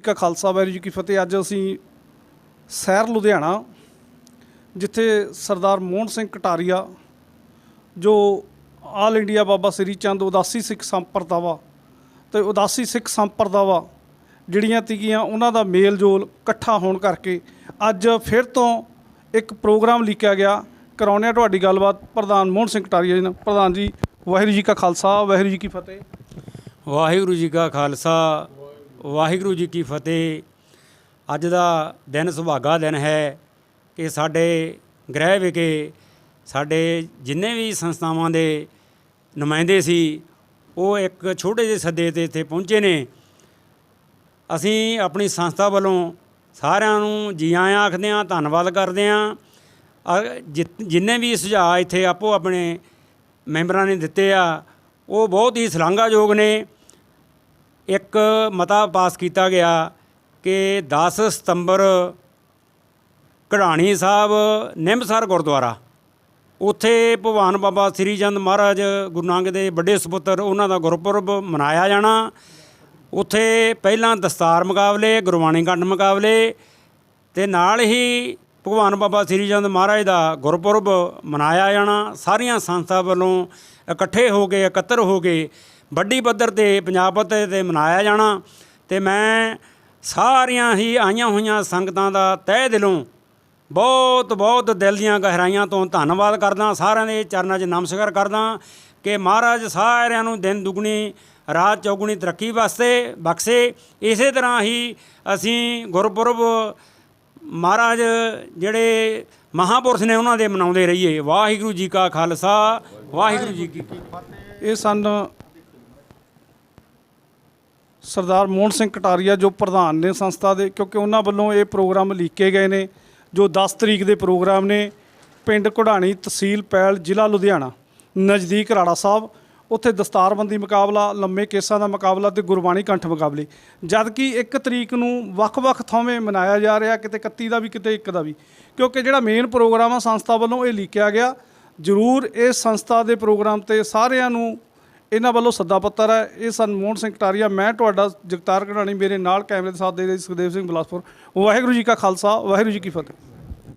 ਜੀ ਕਾ ਖਾਲਸਾ ਵਾਹਿਗੁਰੂ ਜੀ ਕੀ ਫਤਿਹ। ਅੱਜ ਅਸੀਂ ਸੈਰ ਲੁਧਿਆਣਾ, ਜਿੱਥੇ ਸਰਦਾਰ ਮੋਹਨ ਸਿੰਘ ਕਟਾਰੀਆ, ਜੋ ਆਲ ਇੰਡੀਆ ਬਾਬਾ ਸ੍ਰੀ ਚੰਦ ਉਦਾਸੀ ਸਿੱਖ ਸੰਪਰਦਾਵਾ ਤੇ ਉਦਾਸੀ ਸਿੱਖ ਸੰਪਰਦਾਵਾ ਜਿਹੜੀਆਂ ਤੀਗੀਆਂ, ਉਹਨਾਂ ਦਾ ਮੇਲ ਜੋਲ ਇਕੱਠਾ ਹੋਣ ਕਰਕੇ ਅੱਜ ਫਿਰ ਤੋਂ ਇੱਕ ਪ੍ਰੋਗਰਾਮ ਲਿਖਿਆ ਗਿਆ। ਕਰਾਉਂਦੇ ਹਾਂ ਤੁਹਾਡੀ ਗੱਲਬਾਤ ਪ੍ਰਧਾਨ ਮੋਹਨ ਸਿੰਘ ਕਟਾਰੀਆ ਜੀ ਨਾਲ। ਪ੍ਰਧਾਨ ਜੀ, ਵਾਹਿਗੁਰੂ ਜੀ ਕਾ ਖਾਲਸਾ, ਵਾਹਿਗੁਰੂ ਜੀ ਕੀ ਫਤਿਹ। ਵਾਹਿਗੁਰੂ ਜੀ ਕਾ ਖਾਲਸਾ ਵਾਹਿਗੁਰੂ ਜੀ ਕੀ ਫਤਿਹ। ਅੱਜ ਦਾ ਦਿਨ ਸੁਭਾਗਾ ਦਿਨ ਹੈ ਕਿ ਸਾਡੇ ਗ੍ਰਹਿ ਵਿਖੇ ਸਾਡੇ ਜਿੰਨੇ ਵੀ ਸੰਸਥਾਵਾਂ ਦੇ ਨੁਮਾਇੰਦੇ ਸੀ, ਉਹ ਇੱਕ ਛੋਟੇ ਜਿਹੇ ਸੱਦੇ ਤੇ ਇੱਥੇ ਪਹੁੰਚੇ ਨੇ। ਅਸੀਂ ਆਪਣੀ ਸੰਸਥਾ ਵੱਲੋਂ ਸਾਰਿਆਂ ਨੂੰ ਜੀ ਆਇਆਂ ਆਖਦੇ ਹਾਂ, ਧੰਨਵਾਦ ਕਰਦੇ ਹਾਂ। ਅ- ਜਿ- ਜਿੰਨੇ ਵੀ ਸੁਝਾਅ ਇੱਥੇ ਆਪੋ ਆਪਣੇ ਮੈਂਬਰਾਂ ਨੇ ਦਿੱਤੇ ਆ, ਉਹ ਬਹੁਤ ਹੀ ਸ਼ਲਾਘਾਯੋਗ ਨੇ। ਇੱਕ ਮਤਾ ਪਾਸ ਕੀਤਾ ਗਿਆ ਕਿ 10 ਸਤੰਬਰ ਕਢਾਣੀ ਸਾਹਿਬ, ਨਿੰਮਸਰ ਗੁਰਦੁਆਰਾ, ਉੱਥੇ ਭਗਵਾਨ ਬਾਬਾ ਸ੍ਰੀ ਚੰਦ ਮਹਾਰਾਜ ਗੁਰੂ ਨਾਨਕ ਦੇ ਵੱਡੇ ਸੁਪੁੱਤਰ ਉਹਨਾਂ ਦਾ ਗੁਰਪੁਰਬ ਮਨਾਇਆ ਜਾਣਾ। ਉੱਥੇ ਪਹਿਲਾਂ ਦਸਤਾਰ ਮੁਕਾਬਲੇ, ਗੁਰਬਾਣੀ ਕੰਠ ਮੁਕਾਬਲੇ ਤੇ ਨਾਲ ਹੀ ਭਗਵਾਨ ਬਾਬਾ ਸ੍ਰੀ ਚੰਦ ਮਹਾਰਾਜ ਦਾ ਗੁਰਪੁਰਬ ਮਨਾਇਆ ਜਾਣਾ। ਸਾਰੀਆਂ ਸੰਸਥਾ ਵੱਲੋਂ ਇਕੱਠੇ ਹੋ ਕੇ, ਇਕੱਤਰ ਹੋ ਕੇ ਵੱਡੀ ਪੱਧਰ ਤੇ ਪੰਜਾਬ ਪੱਧਰ ਤੇ ਮਨਾਇਆ ਜਾਣਾ ਤੇ ਮੈਂ ਸਾਰੀਆਂ ਹੀ ਆਈਆਂ ਹੋਈਆਂ ਸੰਗਤਾਂ ਦਾ ਤਹਿ ਦਿਲੋਂ ਬਹੁਤ ਬਹੁਤ ਦਿਲ ਦੀਆਂ ਗਹਿਰਾਈਆਂ ਤੋਂ ਧੰਨਵਾਦ ਕਰਦਾ, ਸਾਰਿਆਂ ਦੇ ਚਰਨਾਂ 'ਚ ਨਮਸਕਾਰ ਕਰਦਾ ਕਿ ਮਹਾਰਾਜ ਸਾਰਿਆਂ ਨੂੰ ਦਿਨ ਦੁਗਣੀ, ਰਾਤ ਚੌਗੁਣੀ ਤਰੱਕੀ ਵਾਸਤੇ ਬਖਸ਼ੇ। ਇਸੇ ਤਰ੍ਹਾਂ ਹੀ ਅਸੀਂ ਗੁਰਪੁਰਬ ਮਹਾਰਾਜ ਜਿਹੜੇ ਮਹਾਪੁਰਸ਼ ਨੇ ਉਹਨਾਂ ਦੇ ਮਨਾਉਂਦੇ ਰਹੀਏ। ਵਾਹਿਗੁਰੂ ਜੀ ਕਾ ਖਾਲਸਾ, ਵਾਹਿਗੁਰੂ ਜੀ ਕੀ ਫਤਿਹ। ਇਹ ਸਨ ਸਰਦਾਰ ਮੋਹਨ ਸਿੰਘ ਕਟਾਰੀਆ, ਜੋ ਪ੍ਰਧਾਨ ਨੇ ਸੰਸਥਾ ਦੇ, ਕਿਉਂਕਿ ਉਹਨਾਂ ਵੱਲੋਂ ਇਹ ਪ੍ਰੋਗਰਾਮ ਲੀਕੇ ਗਏ ਨੇ, ਜੋ 10 ਤਰੀਕ ਦੇ ਪ੍ਰੋਗਰਾਮ ਨੇ, ਪਿੰਡ ਘੁੜਾਣੀ ਤਹਿਸੀਲ ਪੈਲ, ਜ਼ਿਲ੍ਹਾ ਲੁਧਿਆਣਾ, ਨਜ਼ਦੀਕ ਰਾੜਾ ਸਾਹਿਬ, ਉੱਥੇ ਦਸਤਾਰਬੰਦੀ ਮੁਕਾਬਲਾ, ਲੰਮੇ ਕੇਸਾਂ ਦਾ ਮੁਕਾਬਲਾ ਤੇ ਗੁਰਬਾਣੀ ਕੰਠ ਮੁਕਾਬਲੇ। ਜਦਕਿ 1 ਤਰੀਕ ਨੂੰ ਵੱਖ-ਵੱਖ ਥਾਵੇਂ ਮਨਾਇਆ ਜਾ ਰਿਹਾ, ਕਿਤੇ 31 ਦਾ ਵੀ, ਕਿਤੇ 1 ਦਾ ਵੀ, ਕਿਉਂਕਿ ਜਿਹੜਾ ਮੇਨ ਪ੍ਰੋਗਰਾਮ ਆ, ਸੰਸਥਾ ਵੱਲੋਂ ਇਹ ਲੀਕਿਆ ਗਿਆ। ਜ਼ਰੂਰ ਇਸ ਸੰਸਥਾ ਦੇ ਪ੍ਰੋਗਰਾਮ ਤੇ ਸਾਰਿਆਂ ਨੂੰ ਇਹਨਾਂ ਵੱਲੋਂ ਸੱਦਾ ਪੱਤਰ ਹੈ। ਇਹ ਸਨ ਮੋਹਨ ਸਿੰਘ ਕਟਾਰੀਆ ਮੈਂ ਤੁਹਾਡਾ ਜਗਤਾਰ ਕਢਾਣੀ ਮੇਰੇ ਨਾਲ ਕੈਮਰੇ ਦੇ ਸਾਥ ਦੇ ਰਹੇ ਸੁਖਦੇਵ ਸਿੰਘ ਬਲਾਸਪੁਰ। ਵਾਹਿਗੁਰੂ ਜੀ ਕਾ ਖਾਲਸਾ, ਵਾਹਿਗੁਰੂ ਜੀ ਕੀ ਫਤਿਹ।